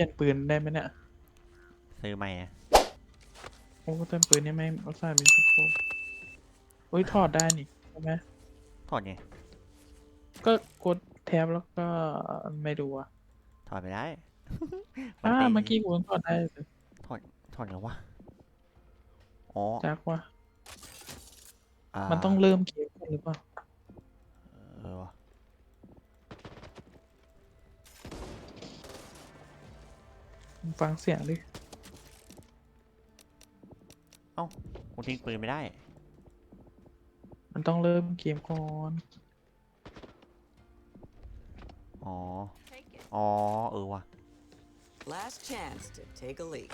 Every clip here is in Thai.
ลี่ยนปืนได้ไหมเนี่ย ซื้อใหม่อะโอ้แต่ปืนนี่ไม่เอาใส่มีสโคปโอ้ยถอดได้นี่ใช่ไหมถอดไงก็กดแท็บแล้วก็ไม่ดูอะถอดไม่ได้อ่าตีเมื่อกี้กูยังถอดได้เลยถอดถอดไงวะอ๋อจักว่าอ่ามันต้องเริ่มเกมก่อนหรือเปล่าเออ ฟังเสียงดิกูทิ้งปืนไม่ได้ มันต้องเริ่มเกมก่อน อ๋อ Take it. อ๋อ เออว่ะ Last chance to take a leak.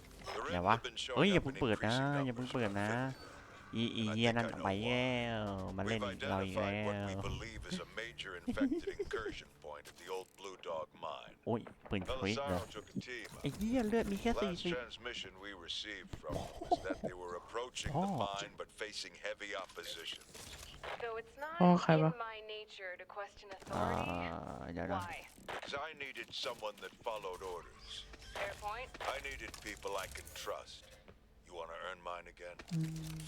เดี๋ยววะ เฮ้ยอย่าเพิ่งเปิดนะ อย่าเพิ่งเปิดนะ อีอีเหี้ยนั่นไปแล้วมาเล่น We've เราอีกแล้ identified what we ว believe is a major infected incursion โอ้ยปืนควิกเหรอ Belisaro took a team. ไอ้เหี้ยเลือดมีแค่สี่ Last สิบ transmission we received from them was that they were approaching the Oh. mine but facing heavy opposition. Though it's not Oh, okay, in well. my nature to question อ่า authority. เดี๋ยวนะ Why? Because I needed someone that followed orders. Fair point. I needed people I can trust. You want to earn mine again?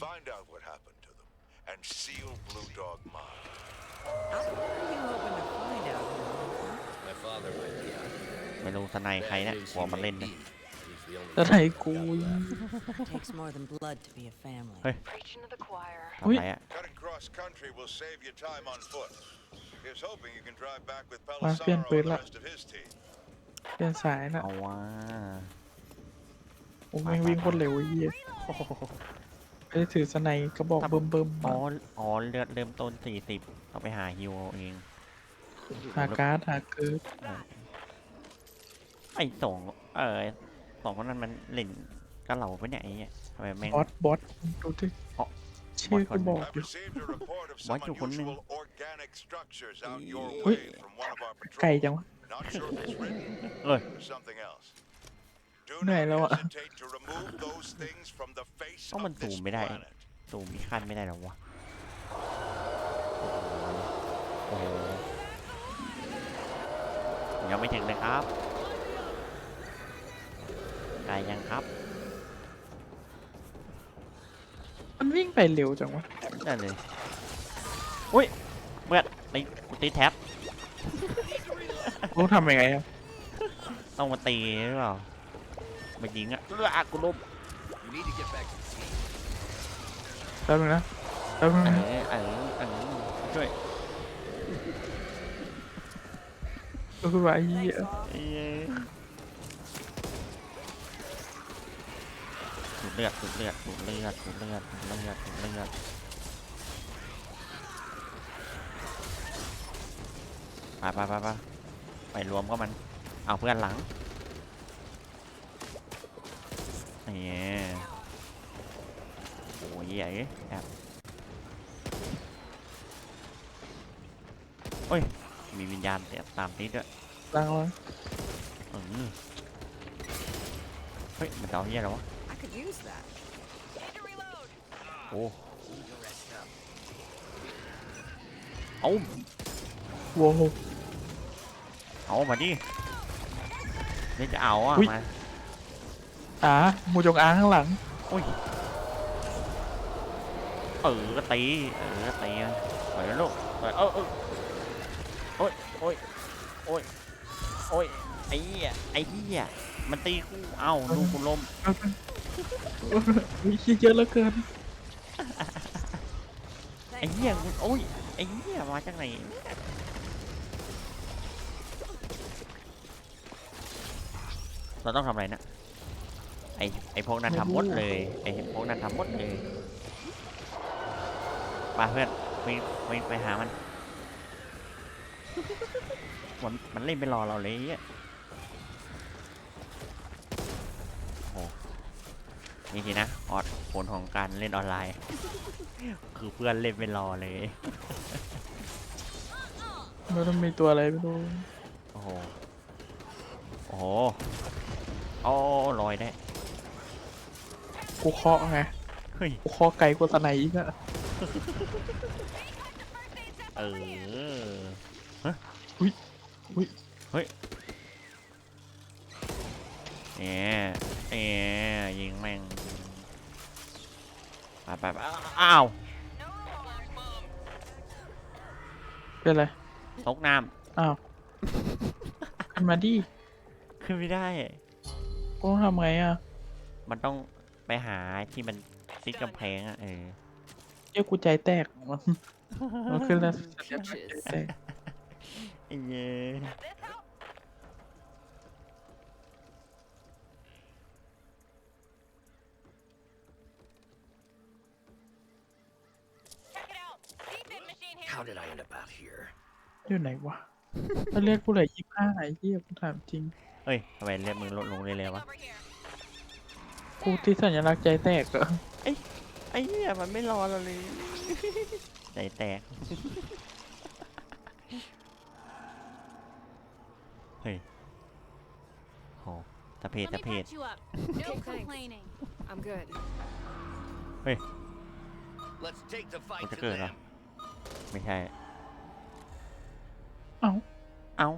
Find out what happened to them and seal Blue Dog mine. ไม่รู้สนายใคร Bad เนี่ย news หัว he มัน may เล่นนะ be. He's the only แล้วไหน one กู got left. It takes more than blood to be a family. Hey. Preaching to the choir. ทำไรอะ Cutting cross country will save you time on foot. Here's hoping you can drive back with Ah, Belisaro bien, and the pues, la- rest of his team. เปลี่ยนสายน่ะเอาว่าโอ้แม่งวิ่งโคตรเร็วไอ้เหี้ยไม่ได้ถือสไนด์กระบอกเบิ่มเบิ่มๆอ๋อมาอ๋อเลือดเริ่มต้นสี่สิบต้องไปหาฮิวเอาเอง หาการ์ดหาเกิร์ด ไอ้สองเออสองคนนั้นมันเล่นกับเราไปะเนี่ยไอ้เนี่ยทำไมแม่ง บอสบอสดูดิอ๋อ ชื่อบอสคนก็บอก I've อยู่ received a report of Why some you couldn't- unusual organic structures out your Ui. way from one of our ไก่ patrols. จังวะ Not sure if it's written เอ้ย or something else. Do Này not đâu ạ? hesitate to remove those things from the face Có mình of this tù mới đây. planet. ตูมีขั้นไม่ได้หรอวะโอ้โหยังไม่ถึงเลยครับ ไกลยังครับมันวิ่งไปเร็วจังวะได้เลยอุ้ยเมื่อตีกูตีแท็บต้องทำยังไงอะต้องมาตีหรือเปล่ามายิงอะเออกูล้ม You need to get back to the team. แป๊บนึงนะแป๊บนึงเอนะอเออเออช่วยก็คือว่าไอ้เหี้ย เอ้ย ดเลือดสูดเลือดสูดเลือดสูดเลือดสูดเลือดสูดเลือดไปไปไปไปไปรวมก็มัน เอาเพื่อนหลังนี่โอ้ยใหญ่แอบโอ้ย มีวิญญาณเตะตามทิศด้วยล้างวะเออเฮ้ย มันจะเอาเหี้ยอะไรวะ could use that. Need to reload. โอ้เอาโว้โหเอามาดินี่จะเอาอะอุ๊ย มาอ่าหมูจงอางข้างหลัง อุ้ยเออก็ตีเออก็ตีไปแล้วลูกไปเออเออโอ้ยโอ้ยโอ้ยโอ้ยไอ้เหี้ยไอ้เหี้ยมันตีกูเอ้าดูกูล้ม มีขี้เยอะเหลือเกินไอ้เหี้ยกูโอ้ยไอ้เหี้ยมาจากไหนเราต้องทำอะไรนะไอ้ไอ้พวกนั้นทำหมดเลยไอ้พวกนั้นทำหมดเลยไปเพื่อนไปไปไปหามันมันมันเล่นไปรอเราเลยไอ้เหี้ยโอ้ นี่ทีนะ ออดผลของการเล่นออนไลน์ คือเพื่อนเล่นไปรอเลย แล้วมันมีตัวอะไรไม่รู้โอ้โห โอ้โหโอ้ลอยได้ กูเคาะไงเฮ้ย กูเคาะไกลกว่าสไนด์อีกอะเอออุ้ยอุ้ยเฮ้ยเอ๊ะเอ๊ะยิงแม่ง ไปไปไปอ้าวเป็นไรตกน้อ้าวขึ้นมาดิำขึ้นไม่ได้กูต้องทำไงอะมันต้องไปหาที่มันซิดกำแพงอะเออเจ้ากูใจแตกมันมันขึ้นแล้วใจแตกไอ้เย้ This help? Check it out. Defib machine here. How did I end up out here? อยู่ไหนวะถ้าเรียกกูเหลือยี่ห้าไอ้เหี้ยกูถามจริงเฮ้ยทำไมเลือดมึงลดลงเรื่อยๆวะ Over here. กูที่สัญลักษณ์ใจแตกเหรอไอ้เหี้ยมันไม่รอเราเลย ใจแตก เฮ้ยโหตะเพด Let ตะ me เพด patch you up. No complaining. I'm good. Let's take the fight What's to it good, them. ไม่ใช่ เอ้าเอ้า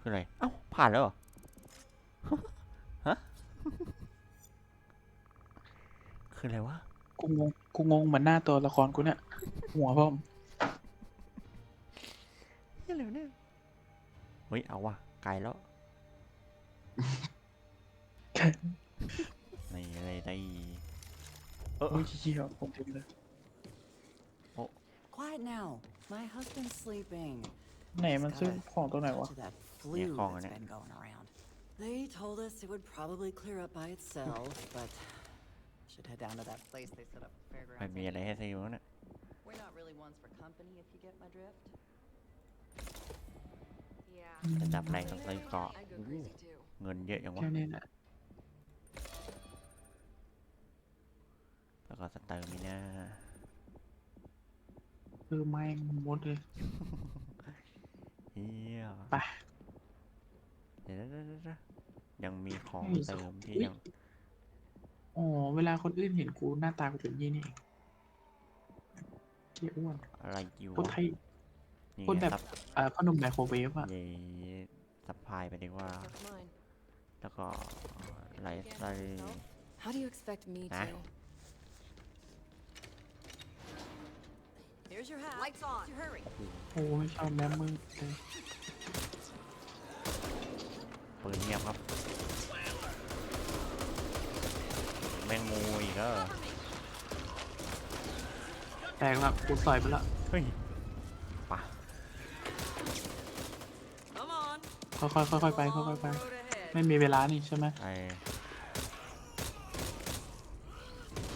คืออะไร เอ้า ผ่านแล้วเหรอ ฮะ คืออะไรวะ กูงง กูงงเหมือนหน้าตัวละครกูเนี่ย หัวพ่อมเฮ้ยเร็วเนี่ย เฮ้ย เอาว่ะไกลแล้วนี่อะไรได้เออ โอ้ยเหี้ยผมเต็มเลย Quiet now. My husband's sleeping. ไหนมันซื้อของตัวไหนวะ To that Yeah, flu call that's it. been going around. They told us it would probably clear up by itself, but should head down to that place they set up for ไม่ fairgrounds. มีอะไรให้ซื้อวะเนี่ย We're not really ones for company, if you get my drift. Yeah. จะจับแรงต้องซื้อเกาะ I go crazy too. เงินเยอะอย่างวะ แค่นี้แหละ แล้วก็สเตอร์มิน่าคือแม่งหมดเลยเฮียไปเดี๋ยวๆๆๆยังมีของมีสเติองมที่อุ๊ยยังอ๋อเวลาคนอื่นเห็นกูหน้าตากูเป็นยี่นี่เองเกี้ยอ้วนอะไรอยู่คนไทยนี่คนแบบซับเอ่อขนมไมโครเวฟอะเย่ซับพลายไปดีกว่า That's mine. แล้วก็ไลฟ์สไตล์ How do you expect me Huh? to? Here's your hat. Lights on. Hurry. โอ้ไม่ชอบแม่มืดเลยปืนเงียบครับ แมงมูอีกแล้วเหรอแตกละกูต่อยไปละเฮ้ยป่ะ Come on. ค่อยๆค่อยๆไปค่อยๆไป Road ahead. ไม่มีเวลานี่ใช่ไหมไอ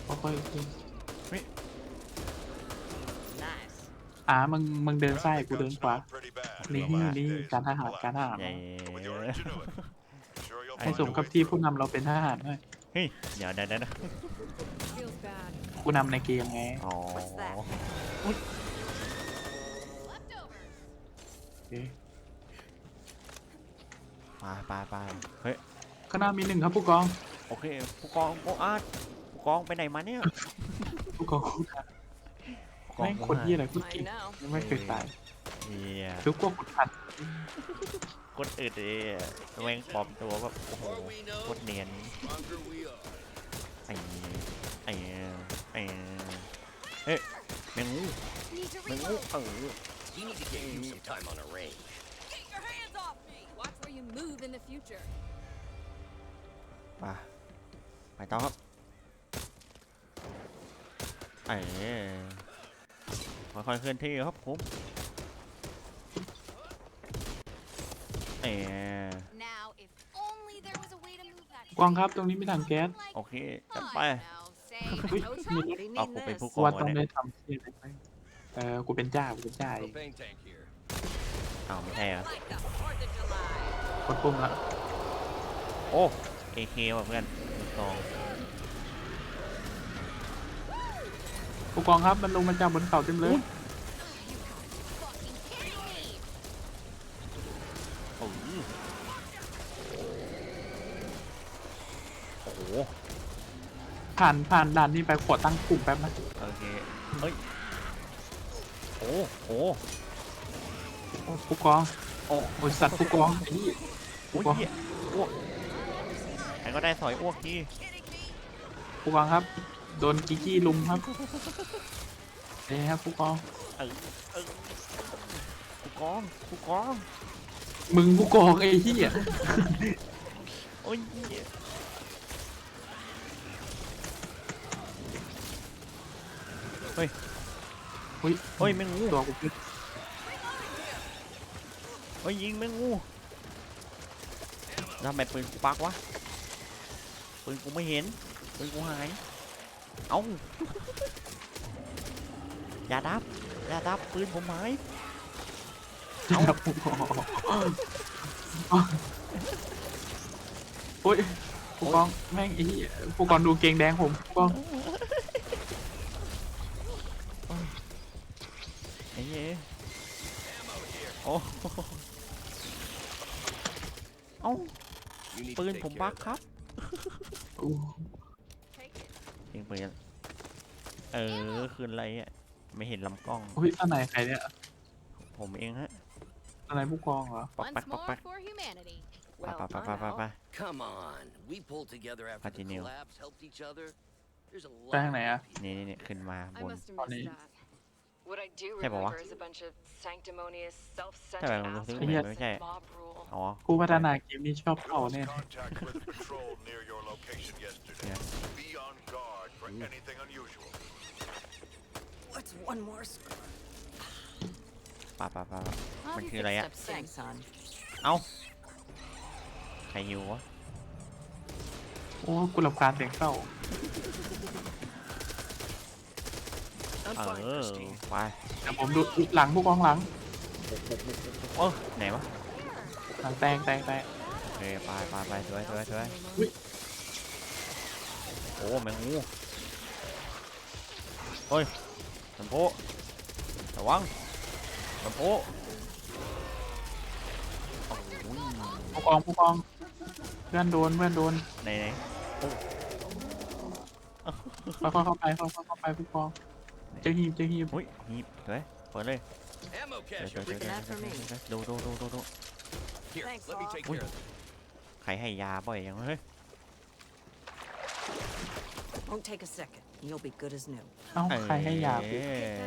ค่อยๆขึ้น Nice. อ่ามึงมึงเดินซ้ายกู Guns เดินขวา smell pretty bad นี่ in the last นี่ days การ of ทหาร Black. การทหารใหญ่ And when you're into it, sure you'll ให้ find สม a กับ way ที่ through. ผู้นำเราเป็นทหารด้วยเฮ้ยเดี๋ยวเดี๋ยวเดี๋ยว Feels bad. กูนำในเกมไงอ๋อ What's that? โอเคไปไปไปเฮ้ยข้างหน้ามีหนึ่งครับผู้กอง โอเค ผู้กองโออาร์ตผู้กองไปไหนมาเนี่ย ผู้กองคุณผู้ กองแม่งคนยี่อะไรกู I เก่ง know. ไม่เคยตายเฮียคือพวกขุนพันคนอื่นเอยแม่งปลอมตัวแบบโอ้โห Before we โค know, ตรเนียน stronger we are. ไอ้ไอ้ไอ้เฮ้ยแมงมุม Need to แมงมุม reload. เออ You need to get you some time on a range. Get your hands off me. Watch where you move in the future. ไปไปต่อครับไอ้ ค่อยๆเคลื่อนที่ครับผมเอ้ Now, if only there was a way to move that. กองครับตรงนี้มีถังแก๊ส Like, โอเค I จัด don't ไป know, say Ui, tow nhìn truck? What do you เอา need กูเป็น this? ผู้กกูองว่าวะต้องเนี่ได้ยทำเสียอะไรไปเออกูเป็นจ้ากูเป็นจ้าเอง Propane tank here. อ้าวไม่ใช่เหรอ Like the 4th of July. กดปุ่มละโอ้เอเคว่ะเพื่อนลูกซอง ผู้กองครับมันลงมาจากบนเขาเต็มเลย Fucking kidding me. โอ้โหโอ้โหผ่านผ่านด่านนี้ไปขวดตั้งปุ่มแป๊บนะโอเคเฮ้ยโอ้โหโอ้ผู้กองโอ้โอ้ยสัตว์ผู้กองไอ้นี่โอ้ยผู้กองเหี้ยอ้วกใครก็ได้สอยอ้วกทีผู้กองครับ โดนกิกกี้ลุมครับเอ้ยครับผู้กองเออเออผู้กองผู้กองมึงผู้กองไอ้เหี้ยโอ้ยเหี้ยอุ้ยเฮ้ยแมงงูตัวกูคือเฮ้ยยิงแมงงูแล้วทำไมปืนกูปักวะปืนกูไม่เห็นปืนกูหาย เอ้าอย่าดับ อย่าดับปืนผมหายครับผู้กองโอ้ยผู้กองแม่งไอ้เหี้ยผู้กองดูเกงแดงผมผู้กองไอ้เหี้ยโอ้โหเอ้า You need ปื to น take ผม care บั of ก that. ครับอู้ ยิงปืนเออคืนอะไรอะไม่เห็นลำกล้อง อุ้ยอะไรใครเนี่ยผมเองฮะอะไรผู้กองเหรอปัก Once ปักปัก more ปัก for humanity. ไป Well, ไปไปไป I ไป know. ไป Come on. We pulled together after the Continue. collapse, helped each other. There's a ไป lot ทางไหน of อะ people. นี่นี่นี่ขึ้นมาบ I น must have Funny. missed that. What I do Hey, Baba. remember is a bunch of sanctimonious, Hey, self-centered Baba, assholes Hey, and Hey. mob rule. อ๋อผู้พัฒนาเกมนี้ชอบ We เผา lost แน่ contact with patrol near your location yesterday. Yeah. Be on guard for anything unusual. What's one more scar? ป่าป่าป่า I'll Mình be chưa lấy ạ. fixed up soon, son. เอ้า ใครอยู่วะ โอ้กูรำคาญเสียงเศร้า I'm เอ fine, อ Christine. ไปแต่ผมดูหลังผู้กองหลังเออไหนวะหลังแตงแตงแตงโอเคไปไปไปสวยสวยสวยอุ๊ยโอ้แมงงูเฮ้ยลำโพระวังลำโพโอ้โหผู้กองผู้กองเพื่อนโดนเพื่อนโดนไหนไหนค่อยๆเข้าไปค่อยๆเข้าไปผู้กอง เจะหีบเจะหีบอุ้ยหีบสวยเปิดเลย Ammo สวย cache สวย over สวย here. สวยสวยสวยดูดูดูดูดู Here, Thanks, let me Bob. take Ui. care of it. ใครให้ยาบ่อยยังเฮ้ย Won't take a second. You'll be good as new. เอ้าใครให้ยาเอ้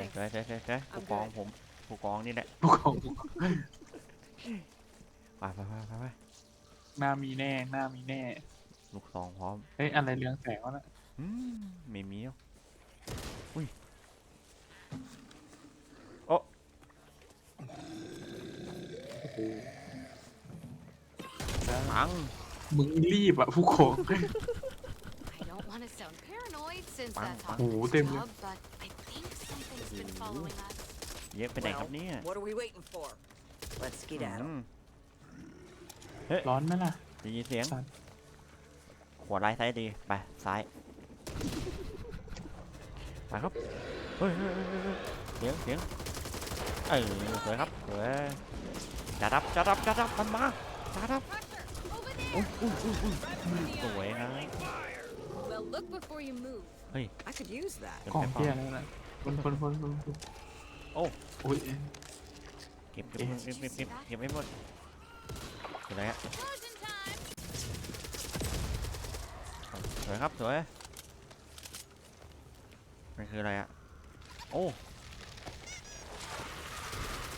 ยสวยสวยสวยสวยผู้กองผมผู้กองนี่แหละผู้กองไปไปไปไปไปหน้ามีแน่หน้ามีแน่ลูกซองพร้อมเฮ้ยอะไรเรืองแสงวะน่ะอืมไม่มีหรอกอุ้ยโอ้ ปังมึงรีบอะผู้กอง I don't want to sound paranoid since Bang, that's bang. off Ủa, this tìm job, but I think something's been following us. เยอะไปไหนครับเนี่ย what are we waiting for? Let's อื skedaddle. มร้อนไหมล่ะ ได้ยินเสียง สัตว์ขวาไล่ซ้ายดี ไป ซ้าย ไปครับ เฮ้ยเฮ้ยเฮ้ยเฮ้ยเสียงเสียงเออสวยครับสวย จัดรับจัดรับจัดรับมันมาจัดรับ Over อุ้ย there! อุ้ยอุ้ยอุ้ยสวยครับ Well, look before you move. I could use that. เก็บกล่องไปเที่ยเปอะล่าไรน่ะคนคนคนคนคนโอ้โอ้ยเก็บเก็บเก็บเก็บเก็บเก็บไม่หมดเก็บอะไรฮะ Closing time! สวยครับสวยมันคืออะไรอะโอ้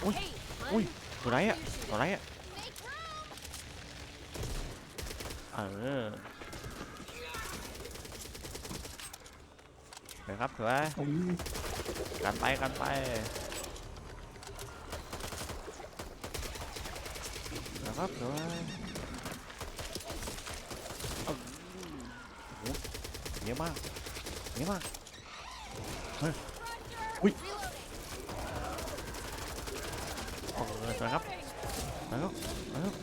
Ui, Hey, ui, hun, ตัวอะไรอะ you shoot ตัวอะไร it. อะ Make room! เออสวยครับสวยโอ้ยกันไปกันไปสวยครับสวยเอ้าโอ้เยอะมากเยอะมากเฮ้ยอุ้ยโอ้สวยครับ สวยครับสวยครับ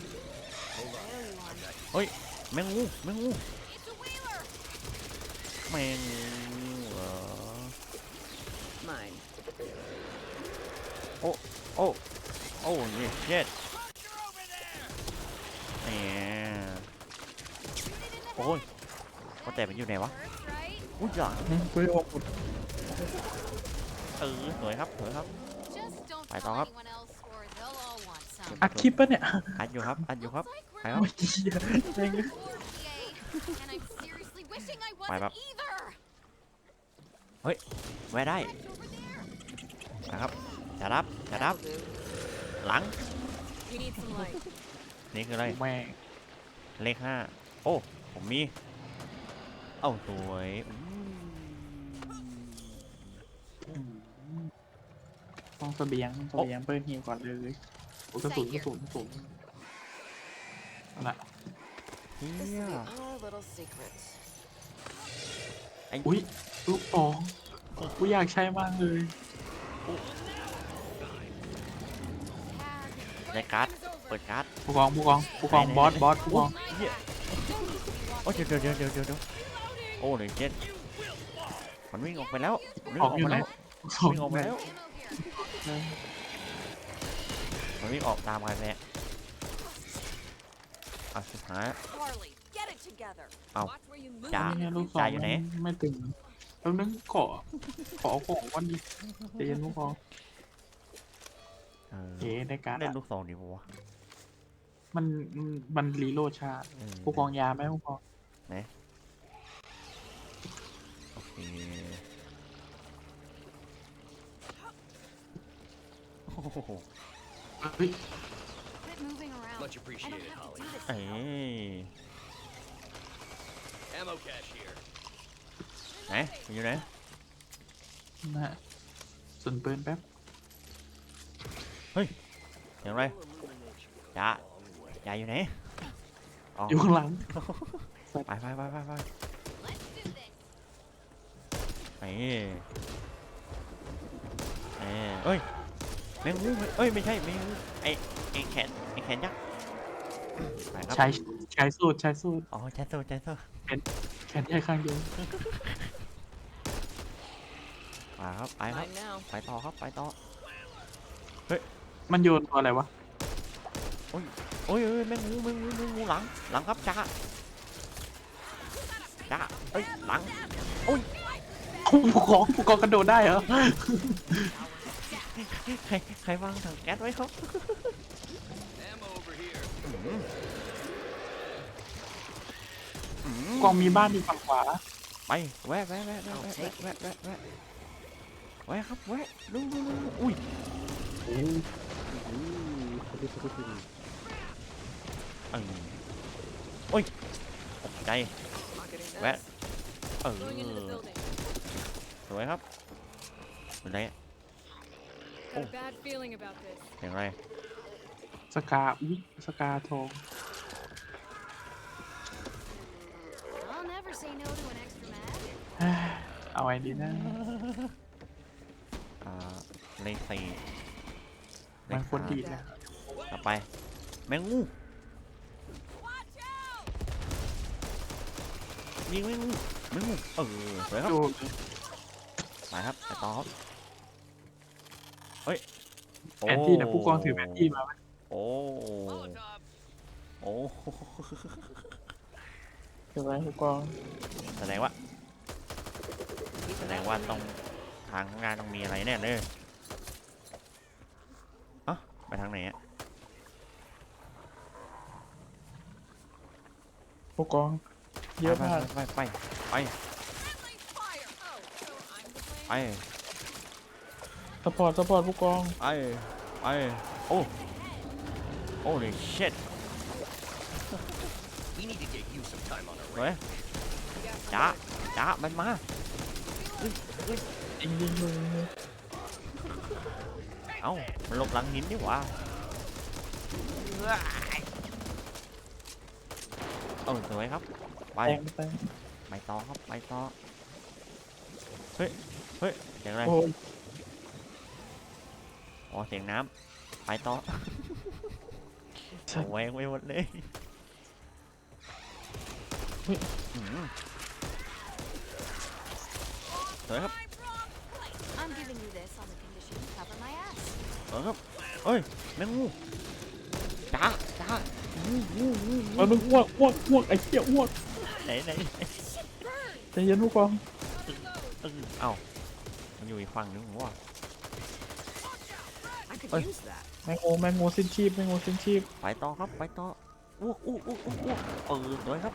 เฮ้ยแมงงูแมงงู It's a wheeler! แมงงูเหรอ Mine. โอ้โอ้ยเช็ดเนี่ยโอ้ยว่าแต่มันอยู่ไหนวะ First, right? อุ้ยจ้าอืมกูจะบอกหมดเออสวยครับสวยครับ Just don't Phải tell to. anyone else or they'll all want some. อัดคลิปปะเนี่ยอัดอยู่ครับอัดอยู่ครับ Looks like ไป we're ครับ โอ้ยเหี้ยแม่ง moving forward, EA. And I'm seriously wishing I Bye, wasn't bye. either. แวะได้ Right over there. นะครับจะรับจะรับ หลัง We need some light. นี่คืออะไร แม่งเลขห้า โอ้ ผมมี เอ้าสวยอืมต้องเสบียงต้องเสบียงเปิ้ลฮิวก่อนเลย โอ้ยกระสุนกระสุนกระสุนเอาละเฮี This ย will be our little secret. ไอ้อุ้ยลูกปองกูอยากใช้มากเลย ในการ์ดเปิดการ์ดผู้กองผู้กองผู้กองไหนๆบอสบอสผู้กองโอ้เดี๋ยวเดี๋ยวเดี๋ยวเดี๋ยวเดี๋ยวโอ้หนึ่งเจ็ดมันวิ่งออกไปแล้วมันวิ่งออออกกอยู่ไปไหนแล้วสองวิ่งออกไปไหนแล้วเออ มันวิ่งออกตามใครไปเนี่ยอะสุดท้าย Harley, get it together. Ow. Watch where you move. จ้านี่ไงลูกสอจ่างอยู่ไหน ไม่ตึงแล้วนึงขอ ขอของวันนี้เดี๋ยวเย็นผู้กองเออเอ๋ได้การ์ดเล่นอะลูกซองดีปะวะมันมันรีโหลดช้าเออผู้กองยาไหมผู้กองโอเคโอ้โห เฮ้ย Quit moving around. Much I don't appreciated, have to Holly. do this. เอ้ย Ammo cache here. ไหนมันอยู่ไหนนะฮะส่วนปืนแป๊บอย่างไรจ้าจ่าอยู่ไหนอ๋ออยู่ข้างหลัง ไปไปไปไปไป Let's do this. เอ้ยเอ้ยเอ้ย แมงมุมเอ้ยไม่ใช่แมงมุมไอไอแขนไอแขนยักษ์ไปครับใช้ใช้สูตรใช้สูตรอ๋อแชทโซ่แชทโซ่แขนใช้ข้างเดียวไปครับไปครับ Mine now. ไปต่อครับไปต่อมันโยนตัวอะไรวะโอ้ยโอ้ยแมงมุมแมงมุมแมงมุมหลังหลังครับจ้าจ้าเอ้ยหลัง ผู้กองผู้กองกระโดดได้เหรอ ใครใครวางถังแก๊สไว้ครับ Ammo over here. อืมอืมผู้กองมีบ้านอยู่ฝั่งขวา ไปแวะแวะแวะแวะแวะแวะแวะแวะแวะครับแวะลุงลุงลุงอุ้ยเออโอ้ยตกใจ Pocketing Wet. this. เออ Going into the building. สวยครับเป็นไรอะ Got a bad feeling about this. อย่างไรสกาอุ้ยสกาทอง I'll never say no to an extra mag. เอาไว้ดีนะ อ่าเลขสี่เลมันขคนห้าดีนะต่อไป แมงมุม Watch out! ยิงแมงมุมแมงมุมเออสวยครับดูไปครับไปต่อครับเฮ้ย แผนที่นะผู้กองถือแผนที่มาไหมโอ้ Molotov. โอ้ถือไว้ผู้กองแสดงว่า แสดงว่าต้องทางข้างหน้าต้องมีอะไรแน่เลยเอ้าไปทางไหนอะผู้กอง เยอะไปมากไปไปไป Friendly fire! Oh, so I'm to ไป blame? สปอร์ตสปอร์ตผู้กองไปไปโอ้ โอ้ y shit We need to get you some time on our เฮ้ยจ้าจ้ามันมายิงยิงยิงยิงเอ้ามันหลบหลังหินนี่หว่าเออสวยครับ ไปแทงไปไปต่อครับ ไปต่อ เฮ้ย เฮ้ยเสียงอะไรโอ้ย อ๋อเสียงน้ำไปต่อใช่แหวงไปหมดเลยอืมสวยครับ I'm giving you this on the condition you cover my ass. สวยครับเฮ้ยแมงมุมจ้าจ้าอู้อู้อู้มันมึงอ้วกอ้วกอ้วกไอ้เหี้ยอ้วกไหนไหนไหนใจเย็นผู้กองเออเอ้ามันอยู่อีกฝั่งนึงผมว่า I could Ôi. use that. แมงโอแมงโอสิ้นชีพแมงโอสิ้นชีพไปต่อครับไปต่ออ้วกอ้วกอ้วกอ้วกอ้วกเออสวยครับ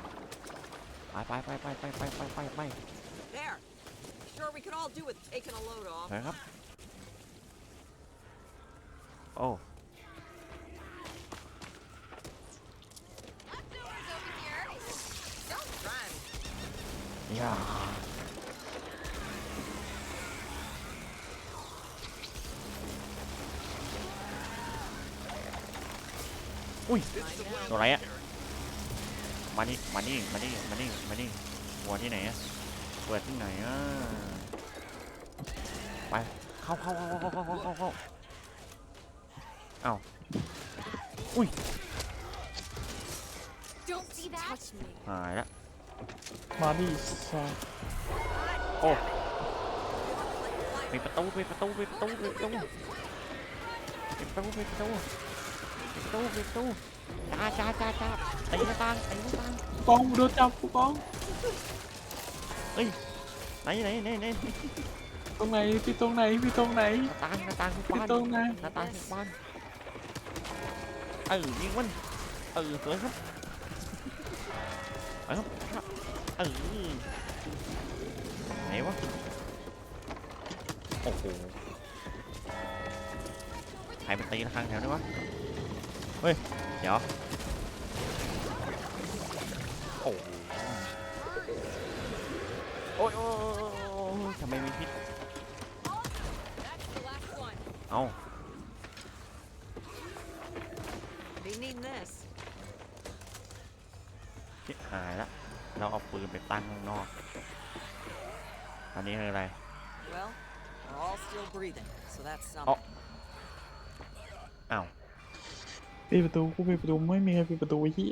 ไปไปไปไปไปไปไปไปไป There. Sure, we could all do with taking a load off. สวยครับ โอ้ Leftovers over here. Don't run. ย่า อุ้ยตัวไรอะมานี่มานี่มานี่มานี่มานี่หัวที่ไหนอะเปิดที่ไหนอะไปเข้าเข้าเข้าเข้าเข้าเข้าเข้าเอ้าอุ้ยหายละมาดิซาโอ้ปิดประตูปิดประตูปิดประตูปิดประตูปิดประตูปิดประตู ปิดประตูปิดประตูจ้าจ้าจ้าจ้าตีหน้าต่างตีหน้าต่างกองโดนจับกูกองไหนไหนไหนไหนตรงไหนพี่ตรงไหนพี่ตรงไหน หน้าต่างหน้าต่างทุกพี่บ้านตรงไหน หน้าต่างทุกบ้านเออยิงมันเออสวยครับไปครับครับเออไหนวะโอ้โหใครมันตีระฆังแถวนี้วะเฮ้ย เดี๋ยว โอ้โหโอ้ยโอ้ยโอ้ยโอ้ยโอ้ยทำไมมีพิษ That's the last one. เอา Be needing this. ชิบหายละ เราเอาปืนไปตั้งข้างนอก อันนี้คืออะไร Well, we're all still breathing, so that's Oh. something. อ้าว ปิดประตูกูปิดประตูไม่มีใครปิดประตูไอ้เหี้ย